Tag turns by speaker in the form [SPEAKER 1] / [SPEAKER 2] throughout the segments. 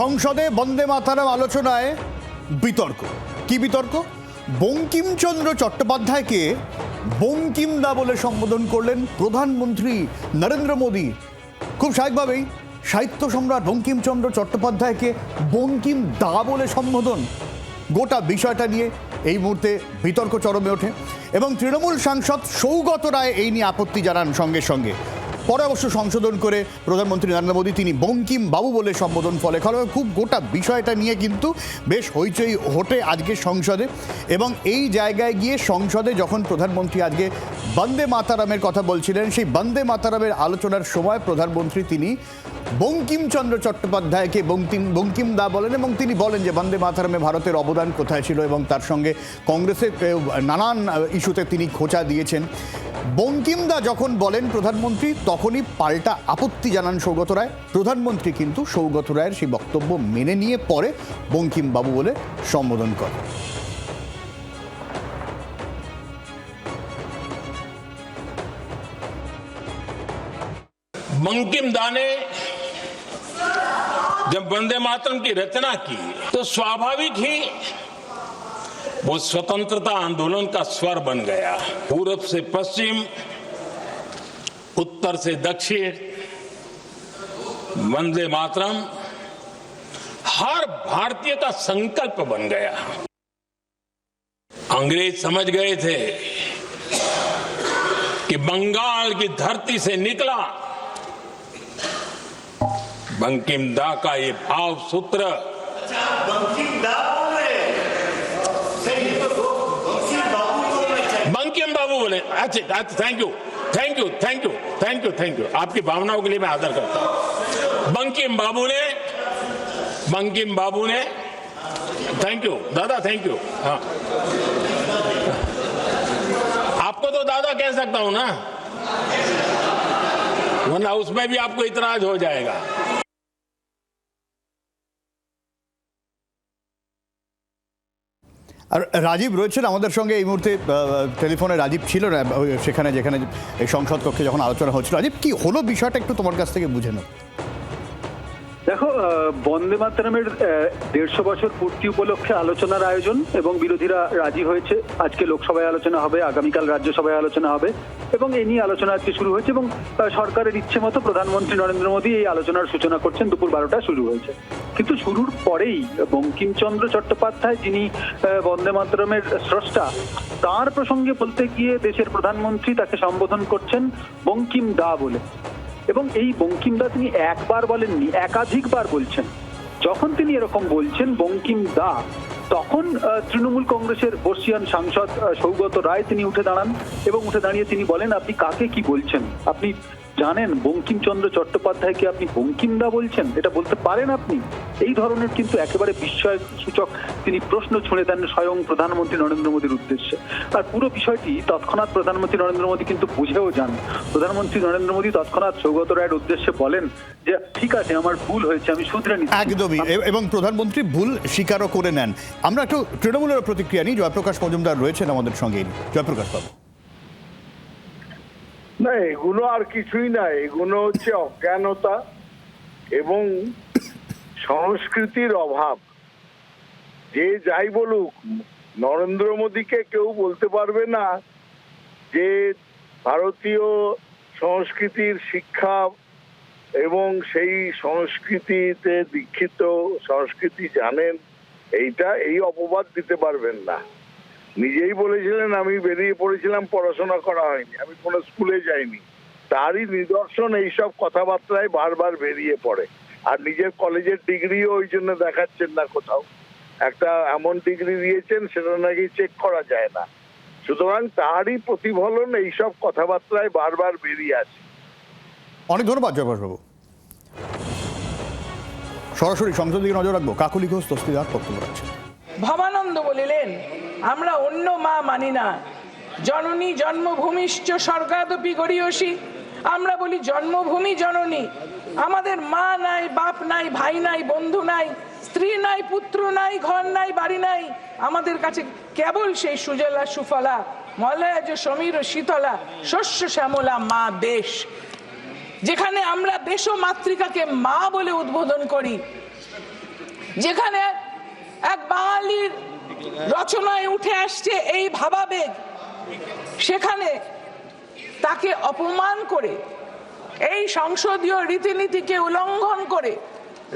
[SPEAKER 1] সংসদে বন্দে মাতারাম আলোচনায় বিতর্ক। কি বিতর্ক? বঙ্কিমচন্দ্র চট্টোপাধ্যায়কে বঙ্কিমদা বলে সম্বোধন করলেন প্রধানমন্ত্রী নরেন্দ্র মোদী। খুব স্বাভাবিকভাবেই সাহিত্য সম্রাট বঙ্কিমচন্দ্র চট্টোপাধ্যায়কে বঙ্কিম দা বলে সম্বোধন। গোটা বিষয়টা নিয়ে এই মুহূর্তে বিতর্ক চরমে ওঠে এবং তৃণমূল সাংসদ সৌগত রায় এই নিয়ে আপত্তি জানান সঙ্গে সঙ্গে। পরে অবশ্য সংশোধন করে প্রধানমন্ত্রী নরেন্দ্র মোদী, তিনি বঙ্কিম বাবু বলে সম্বোধন ফলে ফলে খুব গোটা বিষয়টা নিয়ে কিন্তু বেশ হইচই হোটে আজকে সংসদে। এবং এই জায়গায় গিয়ে সংসদে যখন প্রধানমন্ত্রী আজকে বন্দে মাতারামের কথা বলছিলেন, সেই বন্দে মাতারামের আলোচনার সময় প্রধানমন্ত্রী তিনি বঙ্কিমচন্দ্র চট্টোপাধ্যায়কে বঙ্কিম বঙ্কিম দা বলেন এবং তিনি বলেন যে বন্দে মাতারামে ভারতের অবদান কোথায় ছিল এবং তার সঙ্গে কংগ্রেসের আহ, নানান ইস্যুতে তিনি খোঁচা দিয়েছেন বঙ্কিমদা যখন বলেন প্রধানমন্ত্রী তখনই পাল্টা আপত্তি জানান সৌগত রায় প্রধানমন্ত্রী কিন্তু সৌগত রায়ের সেই বক্তব্য মেনে নিয়ে পরে বঙ্কিমবাবু বলে সম্বোধন করেন
[SPEAKER 2] बंकिम दा ने जब वंदे मातरम की रचना की तो स्वाभाविक ही वो स्वतंत्रता आंदोलन का स्वर बन गया। पूरब से पश्चिम, उत्तर से दक्षिण, वंदे मातरम, हर भारतीय का संकल्प बन गया। अंग्रेज़ समझ गए थे कि बंगाल की धरती से निकला बंकिम दा का ये भाव सूत्र। बंकिम बाबू बोले। अच्छा अच्छा thank you thank you thank you thank you thank you आपकी भावनाओं के लिए मैं आदर करता हूँ। बंकिम बाबू ने बंकिम बाबू ने थैंक यू दादा थैंक यू हाँ। आपको तो दादा कह सकता हूँ ना। वरना उसमें भी आपको इतराज हो जाएगा।
[SPEAKER 1] আর রাজীব রয়েছেন আমাদের সঙ্গে এই মুহূর্তে টেলিফোনে রাজীব ছিল না সেখানে যেখানে এই সংসদ কক্ষে যখন আলোচনা হচ্ছিল। রাজীব, কি হলো বিষয়টা একটু তোমার কাছ থেকে বুঝে নাও।
[SPEAKER 3] বন্দে মাতরমের দেড়শো বছর পূর্তি উপলক্ষে আলোচনার আয়োজন এবং বিরোধীরা রাজি হয়েছে। আজকে লোকসভায় আলোচনা হবে, আগামীকাল রাজ্যসভায় আলোচনা হবে এবং এ নিয়ে আলোচনা আজকে শুরু হয়েছে এবং সরকারের ইচ্ছে মতো প্রধানমন্ত্রী নরেন্দ্র মোদী এই আলোচনার সূচনা করছেন। দুপুর বারোটা শুরু হয়েছে। কিন্তু শুরুর পরেই বঙ্কিমচন্দ্র চট্টোপাধ্যায়, যিনি বন্দে মাতরমের স্রষ্টা, তার প্রসঙ্গে বলতে গিয়ে দেশের প্রধানমন্ত্রী তাকে সম্বোধন করছেন বঙ্কিম দা বলে। এবং এই বঙ্কিমদা তিনি একবার বলেননি, একাধিকবার বলছেন। যখন তিনি এরকম বলছেন বঙ্কিম দা তখন তৃণমূল কংগ্রেসের বর্ষিয়ান সাংসদ সৌগত রায় তিনি উঠে দাঁড়ান এবং উঠে দাঁড়িয়ে তিনি বলেন, আপনি কাকে কি বলছেন? আপনি জানেন বঙ্কিমচন্দ্র চট্টোপাধ্যায়কে আপনি বঙ্কিমদা বলছেন? এটা বলতে পারেন আপনি? এই ধরনের কিন্তু একেবারে বিস্ময় সূচক তিনি প্রশ্ন ছুঁড়ে দেন স্বয়ং প্রধানমন্ত্রী নরেন্দ্র মোদীর উদ্দেশ্যে। আর পুরো বিষয়টি তৎক্ষণাৎ প্রধানমন্ত্রী নরেন্দ্র মোদী কিন্তু বুঝেও যান। প্রধানমন্ত্রী নরেন্দ্র মোদী তৎক্ষণাৎ সৌগত রায়ের উদ্দেশ্যে বলেন যে, ঠিক আছে, আমার ভুল হয়েছে, আমি শুধরে নিচ্ছি।
[SPEAKER 1] একদমই। এবং প্রধানমন্ত্রী ভুল স্বীকারও করে নেন। আমরা একটু তৃণমূলের প্রতিক্রিয়া নিই। জয়প্রকাশ মজুমদার রয়েছেন আমাদের সঙ্গে জয়প্রকাশ বাবু।
[SPEAKER 4] না, এগুলো আর কিছুই না, এগুলো হচ্ছে অজ্ঞানতা এবং সংস্কৃতির অভাব। যে যাই বলুক, নরেন্দ্র মোদীকে কেউ বলতে পারবে না যে ভারতীয় সংস্কৃতির শিক্ষা এবং সেই সংস্কৃতিতে দীক্ষিত সংস্কৃতি জানেন, এইটা, এই অপবাদ দিতে পারবেন না। নিজেই বলেছিলেন আমি বেরিয়ে পড়েছিলাম পড়াশোনা করা হয়নি আমি কোনো স্কুলে যাইনি। তারই নিদর্শন এইসব কথাবার্তায় বারবার বেরিয়ে পড়ে। আর নিজের কলেজের ডিগ্রিও ওই জন্য দেখাচ্ছেন না কোথাও। একটা এমন ডিগ্রি দিয়েছেন সেটা নাকি চেক করা যায় না। সুতরাং তারই প্রতিফলন এইসব কথাবার্তায় বারবার বেরিয়ে আছে
[SPEAKER 1] অনেক ধন্যবাদ জয়প্রকাশ বাবু সরাসরি সংসদ দিকে নজর রাখব। কাকুলি ঘোষ তস্তিদার বক্তব্য রাখছেন।
[SPEAKER 5] ভবানন্দ বলিলেন আমরা অন্য মা মানি না। জননী জন্মভূমিশ্চ স্বর্গাদপি গড়িয়সী। আমরা বলি জন্মভূমি জননী। আমাদের মা নাই, বাপ নাই, ভাই নাই, বন্ধু নাই, স্ত্রী নাই, পুত্র নাই, ঘর নাই, বাড়ি নাই। আমাদের কাছে কেবল সেই সুজলা সুফলা, মলয়াজ সমীর শীতলা, শস্য শ্যামলা মা দেশ। যেখানে আমরা ও মাতৃকাকে মা বলে উদ্বোধন করি। যেখানে এক বাঙালির রচনায় উঠে আসছে এই ভাবাবেগ। সেখানে তাকে অপমান করে, এই সংসদীয় রীতিনীতিকে উল্লঙ্ঘন করে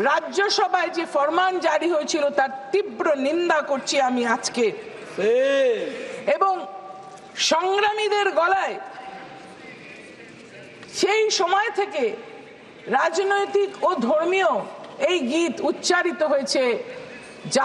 [SPEAKER 5] রাজ্যসভায় যে ফরমান জারি হয়েছিল তার তীব্র নিন্দা করছি আমি আজকে। এবং সংগ্রামীদের গলায় সেই সময় থেকে রাজনৈতিক ও ধর্মীয় এই গীত উচ্চারিত হয়েছে। যা